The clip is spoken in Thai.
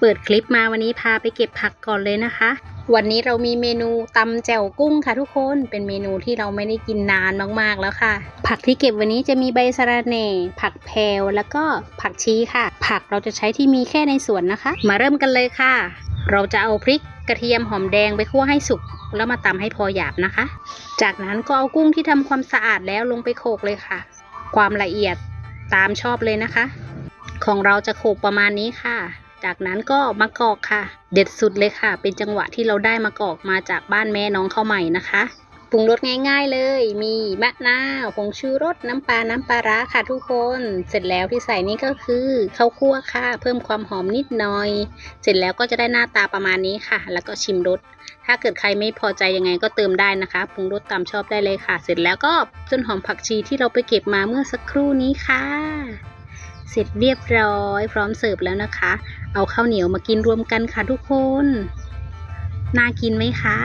เปิดคลิปมาวันนี้พาไปเก็บผักก่อนเลยนะคะ วันนี้เรามีเมนูตำแจ่วกุ้งค่ะทุกคนเป็นเมนูที่เราไม่ได้กินนานมากๆแล้วค่ะ ผักที่เก็บวันนี้จะมีใบสะระแหน่ ผักแพรวแล้วก็ผักชีค่ะ ผักเราจะใช้ที่มีแค่ในสวนนะคะ มาเริ่มกันเลยค่ะ เราจะเอาพริกกระเทียมหอมแดงไปคั่วให้สุกแล้วมาตำให้พอหยาบนะคะ จากนั้นก็เอากุ้งที่ทำความสะอาดแล้วลงไปโขลกเลยค่ะ ความละเอียดตามชอบเลยนะคะ ของเราจะโขลกประมาณนี้ค่ะ จากนั้นก็มะกอกค่ะ เด็ดสุดเลยค่ะ เป็นจังหวะที่เราได้มะกอกมาจากบ้านแม่น้องเข้าใหม่นะคะปรุงรสง่าย ๆเลย มีมะนาวผงชูรสน้ำปลา น้ำปลาร้าค่ะทุกคน เสร็จแล้วที่ใส่นี่ก็คือข้าวคั่วค่ะ เพิ่มความหอมนิดหน่อย เสร็จแล้วก็จะได้หน้าตาประมาณนี้ค่ะ แล้วก็ชิมรส ถ้าเกิดใครไม่พอใจยังไงก็เติมได้นะคะปรุงรสตามชอบได้เลยค่ะ เสร็จแล้วก็ต้นหอมผักชีที่เราไปเก็บมาเมื่อสักครู่นี้ค่ะ เสร็จเรียบร้อย พร้อมเสิร์ฟแล้วนะคะ เอาข้าวเหนียวมากินรวมกันค่ะทุกคน น่ากินไหมคะ